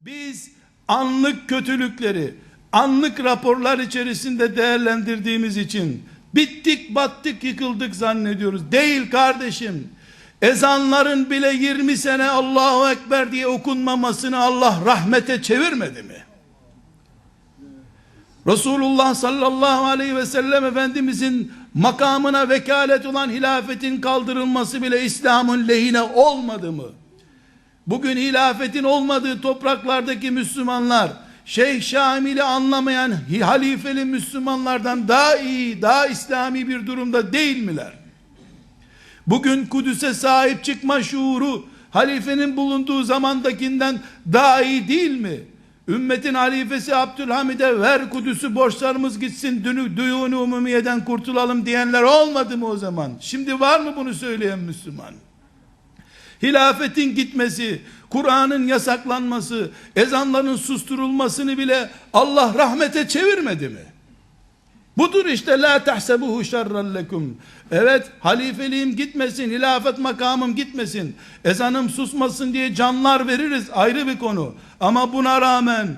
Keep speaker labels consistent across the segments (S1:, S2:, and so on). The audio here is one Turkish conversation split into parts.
S1: Biz anlık kötülükleri, anlık raporlar içerisinde değerlendirdiğimiz için bittik, battık, yıkıldık zannediyoruz. Değil kardeşim. Ezanların bile 20 sene Allahu Ekber diye okunmamasını Allah rahmete çevirmedi mi? Resulullah sallallahu aleyhi ve sellem Efendimizin makamına vekalet olan hilafetin kaldırılması bile İslam'ın lehine olmadı mı? Bugün hilafetin olmadığı topraklardaki Müslümanlar Şeyh Şamil'i anlamayan halifeli Müslümanlardan daha iyi, daha İslami bir durumda değil miler? Bugün Kudüs'e sahip çıkma şuuru halifenin bulunduğu zamandakinden daha iyi değil mi? Ümmetin halifesi Abdülhamid'e ver Kudüs'ü borçlarımız gitsin dünü duyunu umumiyeden kurtulalım diyenler olmadı mı o zaman? Şimdi var mı bunu söyleyen Müslüman? Hilafetin gitmesi, Kur'an'ın yasaklanması, ezanların susturulmasını bile Allah rahmete çevirmedi mi? Budur işte la tahsebuhu şerren lekum. Evet halifeliğim gitmesin, hilafet makamım gitmesin, ezanım susmasın diye canlar veririz ayrı bir konu. Ama buna rağmen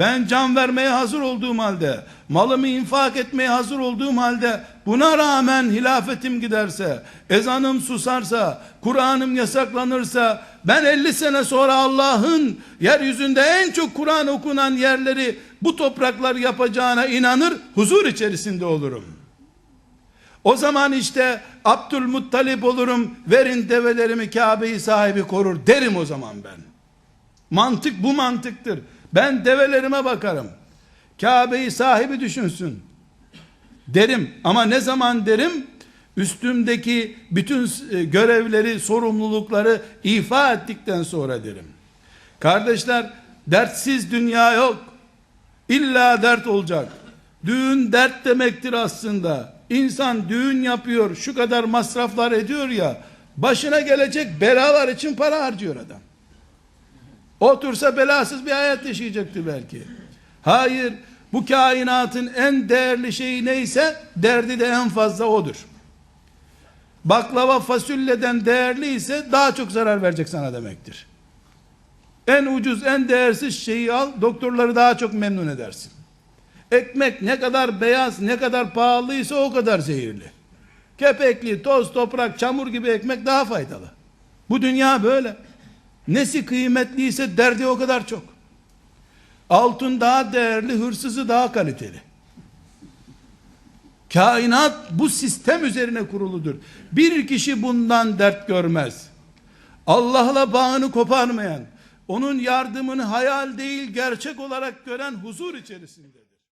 S1: ben can vermeye hazır olduğum halde, malımı infak etmeye hazır olduğum halde, buna rağmen hilafetim giderse, ezanım susarsa, Kur'an'ım yasaklanırsa, ben 50 sene sonra Allah'ın yeryüzünde en çok Kur'an okunan yerleri bu topraklar yapacağına inanır, huzur içerisinde olurum. O zaman işte Abdülmuttalip olurum, verin develerimi Kabe'yi sahibi korur derim o zaman ben. Mantık bu mantıktır. Ben develerime bakarım. Kabe'yi sahibi düşünsün. Derim ama ne zaman derim? Üstümdeki bütün e, görevleri, sorumlulukları ifa ettikten sonra derim. Kardeşler, dertsiz dünya yok. İlla dert olacak. Düğün dert demektir aslında. İnsan düğün yapıyor, şu kadar masraflar ediyor ya, başına gelecek belalar için para harcıyor adam. Otursa belasız bir hayat yaşayacaktı belki. Hayır, bu kainatın en değerli şeyi neyse, derdi de en fazla odur. Baklava fasulyeden değerli ise daha çok zarar verecek sana demektir. En ucuz, en değersiz şeyi al, doktorları daha çok memnun edersin. Ekmek ne kadar beyaz, ne kadar pahalıysa o kadar zehirli. Kepekli, toz, toprak, çamur gibi ekmek daha faydalı. Bu dünya böyle. Nesi kıymetliyse derdi o kadar çok. Altın daha değerli, hırsızı daha kaliteli. Kainat bu sistem üzerine kuruludur. Bir kişi bundan dert görmez. Allah'la bağını koparmayan, onun yardımını hayal değil gerçek olarak gören huzur içerisindedir.